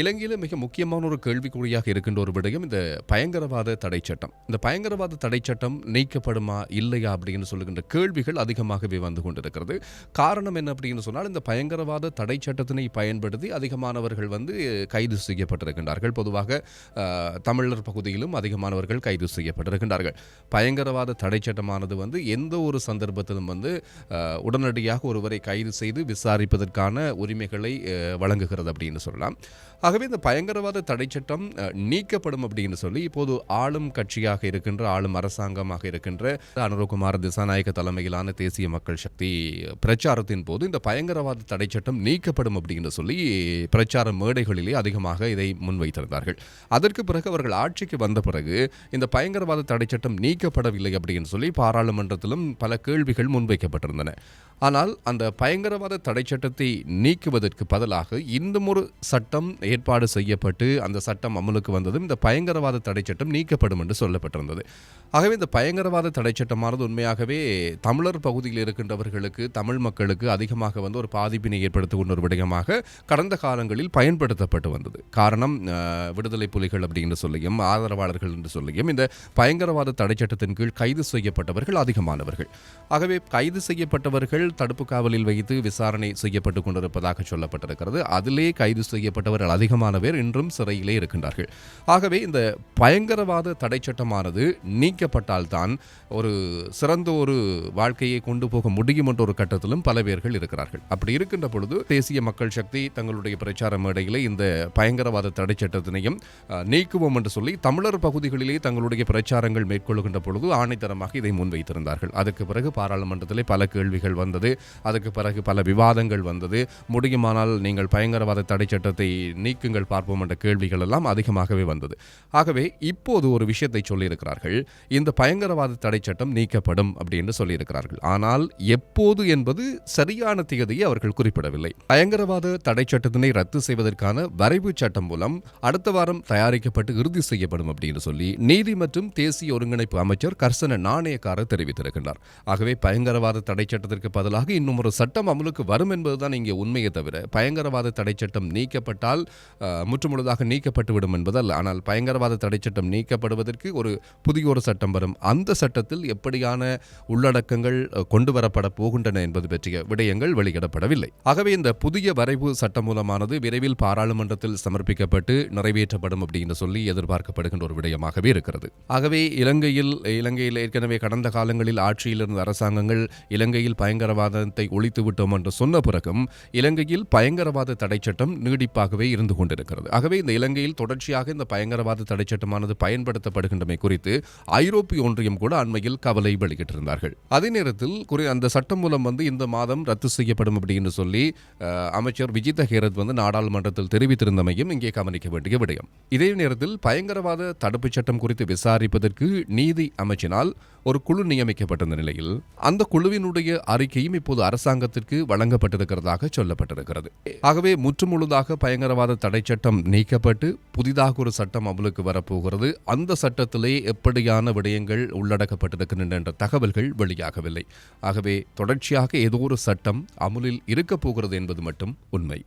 இலங்கையில் மிக முக்கியமான ஒரு கேள்விக்குறியாக இருக்கின்ற ஒரு விடயம் இந்த பயங்கரவாத தடை சட்டம். இந்த பயங்கரவாத தடை சட்டம் நீக்கப்படுமா இல்லையா அப்படின்னு சொல்லுகின்ற கேள்விகள் அதிகமாகவே வந்து கொண்டிருக்கிறது. காரணம் என்ன அப்படின்னு சொன்னால் இந்த பயங்கரவாத தடை சட்டத்தினை பயன்படுத்தி அதிகமானவர்கள் வந்து கைது செய்யப்பட்டிருக்கின்றார்கள். பொதுவாக தமிழர் பகுதியிலும் அதிகமானவர்கள் கைது செய்யப்பட்டிருக்கின்றார்கள். பயங்கரவாத தடை சட்டமானது வந்து எந்த ஒரு சந்தர்ப்பத்திலும் வந்து உடனடியாக ஒருவரை கைது செய்து விசாரிப்பதற்கான உரிமைகளை வழங்குகிறது அப்படின்னு சொல்லலாம். ஆகவே இந்த பயங்கரவாத தடை சட்டம் நீக்கப்படும் அப்படின்னு சொல்லி இப்போது ஆளும் கட்சியாக இருக்கின்ற ஆளும் அரசாங்கமாக இருக்கின்ற அனுரகுமார் திசாநாயக தலைமையிலான தேசிய மக்கள் சக்தி பிரச்சாரத்தின் போது இந்த பயங்கரவாத தடை சட்டம் நீக்கப்படும் அப்படின்னு சொல்லி பிரச்சார மேடைகளிலே அதிகமாக இதை முன்வைத்திருந்தார்கள். அதற்கு பிறகு அவர்கள் ஆட்சிக்கு வந்த பிறகு இந்த பயங்கரவாத தடை சட்டம் நீக்கப்படவில்லை அப்படின்னு சொல்லி பாராளுமன்றத்திலும் பல கேள்விகள் முன்வைக்கப்பட்டிருந்தன. ஆனால் அந்த பயங்கரவாத தடை சட்டத்தை நீக்குவதற்கு பதிலாக இன்னும் ஒரு சட்டம் ஏற்பாடு செய்யப்பட்டு அந்த சட்டம் அமலுக்கு வந்ததும் இந்த பயங்கரவாத தடை சட்டம் நீக்கப்படும் என்று சொல்லப்பட்டிருந்தது. ஆகவே இந்த பயங்கரவாத தடை சட்டமானது உண்மையாகவே தமிழர் பகுதியில் இருக்கின்றவர்களுக்கு தமிழ் மக்களுக்கு அதிகமாக வந்து ஒரு பாதிப்பினை ஏற்படுத்துகின்ற ஒரு விடயமாக கடந்த காலங்களில் பயன்படுத்தப்பட்டு வந்தது. காரணம் விடுதலை புலிகள் அப்படின்னு சொல்லியும் ஆதரவாளர்கள் என்று சொல்லியும் இந்த பயங்கரவாத தடை சட்டத்தின் கீழ் கைது செய்யப்பட்டவர்கள் அதிகமானவர்கள். ஆகவே கைது செய்யப்பட்டவர்கள் தடுப்பு காவலில் வைத்து விசாரணை செய்யப்பட்டு கொண்டிருப்பதாக சொல்லப்பட்டிருக்கிறது. அதிலே கைது செய்யப்பட்டவர்கள் அதிகமான பேர் இன்றும் சிறையிலே இருக்கின்றார்கள். ஆகவே இந்த பயங்கரவாத தடை சட்டமானது பாதிக்கப்பட்டால்தான் ஒரு சிறந்த ஒரு வாழ்க்கையை கொண்டு போக முடியும் என்ற ஒரு கட்டத்திலும் பல பேர்கள் இருக்கிறார்கள். அப்படி இருக்கின்ற பொழுது தேசிய மக்கள் சக்தி தங்களுடைய பிரச்சார மேடையிலே இந்த பயங்கரவாத தடை சட்டத்தினையும் நீக்குவோம் என்று சொல்லி தமிழர் பகுதிகளிலே தங்களுடைய பிரச்சாரங்கள் மேற்கொள்கின்ற பொழுது ஆணைத்தரமாக இதை முன்வைத்திருந்தார்கள். அதுக்கு பிறகு பாராளுமன்றத்திலே பல கேள்விகள் வந்தது. அதுக்கு பிறகு பல விவாதங்கள் வந்தது. முடியுமானால் நீங்கள் பயங்கரவாத தடை சட்டத்தை நீக்குங்கள் பார்ப்போம் என்ற கேள்விகள் எல்லாம் அதிகமாகவே வந்தது. ஆகவே இப்போது ஒரு விஷயத்தை சொல்லியிருக்கிறார்கள். இந்த பயங்கரவாத தடை சட்டம் நீக்கப்படும் அப்படின்னு சொல்லியிருக்கிறார்கள். ஆனால் எப்போது என்பது சரியான திகதியை அவர்கள் குறிப்பிடவில்லை. பயங்கரவாத தடை சட்டத்தினை ரத்து செய்வதற்கான வரைவு சட்டம் மூலம் அடுத்த வாரம் தயாரிக்கப்பட்டு இறுதி செய்யப்படும் அப்படின்னு சொல்லி நீதி மற்றும் தேசிய ஒருங்கிணைப்பு அமைச்சர் கர்சன நாணயக்காரர் தெரிவித்திருக்கின்றார். ஆகவே பயங்கரவாத தடை சட்டத்திற்கு பதிலாக இன்னும் ஒரு சட்டம் அமலுக்கு வரும் என்பதுதான் இங்கே உண்மையை தவிர பயங்கரவாத தடை சட்டம் நீக்கப்பட்டால் முற்றுமுழுதாக நீக்கப்பட்டுவிடும் என்பதல்ல. ஆனால் பயங்கரவாத தடை சட்டம் நீக்கப்படுவதற்கு ஒரு புதிய ஒரு சட்டம் வரும் அந்த சட்டத்தில் எப்படியான உள்ளடக்கங்கள் கொண்டு வரப்பட போகின்றன என்பது பற்றிய விடயங்கள் வெளியிடப்படவில்லை. ஆகவே இந்த புதிய வரைவு சட்டமூலமானது விரைவில் பாராளுமன்றத்தில் சமர்ப்பிக்கப்பட்டு நிறைவேற்றப்படும் அப்படின்னு சொல்லி எதிர்பார்க்கப்படுகின்ற ஒரு விடயமாகவே இருக்கிறது. ஆகவே இலங்கையில் இலங்கையில் ஏற்கனவே கடந்த காலங்களில் ஆட்சியில் இருந்த அரசாங்கங்கள் இலங்கையில் பயங்கரவாதத்தை ஒழித்து விட்டோம் என்று சொன்ன பிறகும் இலங்கையில் பயங்கரவாத தடை சட்டம் நீடிப்பாகவே இருந்து கொண்டிருக்கிறது. ஆகவே இந்த இலங்கையில் தொடர்ச்சியாக இந்த பயங்கரவாத தடை சட்டமானது பயன்படுத்தப்படுகின்றமை குறித்து ஐரோப்பிய ஒன்றியம் கூட அண்மையில் கவலை வெளியிட்டிருந்தார்கள். அதே நேரத்தில் குறி அந்த சட்டம் மூலம் வந்து இந்த மாதம் ரத்து செய்யப்படும் அப்படின்னு சொல்லி அமைச்சர் விஜித ஹேரத் வந்து நாடாளுமன்றத்தில் தெரிவித்திருந்தமையும் இங்கே கவனிக்க வேண்டிய விடயம். இதே நேரத்தில் பயங்கரவாத தடுப்புச் சட்டம் குறித்து விசாரிப்பதற்கு நீதி அமைச்சினால் ஒரு குழு நியமிக்கப்பட்டிருந்த நிலையில் அந்த குழுவினுடைய அறிக்கையும் இப்போது அரசாங்கத்திற்கு வழங்கப்பட்டிருக்கிறதாக சொல்லப்பட்டிருக்கிறது. ஆகவே முற்றுமுழுதாக பயங்கரவாத தடை சட்டம் நீக்கப்பட்டு புதிதாக ஒரு சட்டம் அமலுக்கு வரப்போகிறது. அந்த சட்டத்திலே எப்படியான விடயங்கள் உள்ளடக்கப்பட்டிருக்கின்றன என்ற தகவல்கள் வெளியாகவில்லை. ஆகவே தொடர்ச்சியாக ஏதோ ஒரு சட்டம் அமுலில் இருக்கப் போகிறது என்பது மட்டும் உண்மை.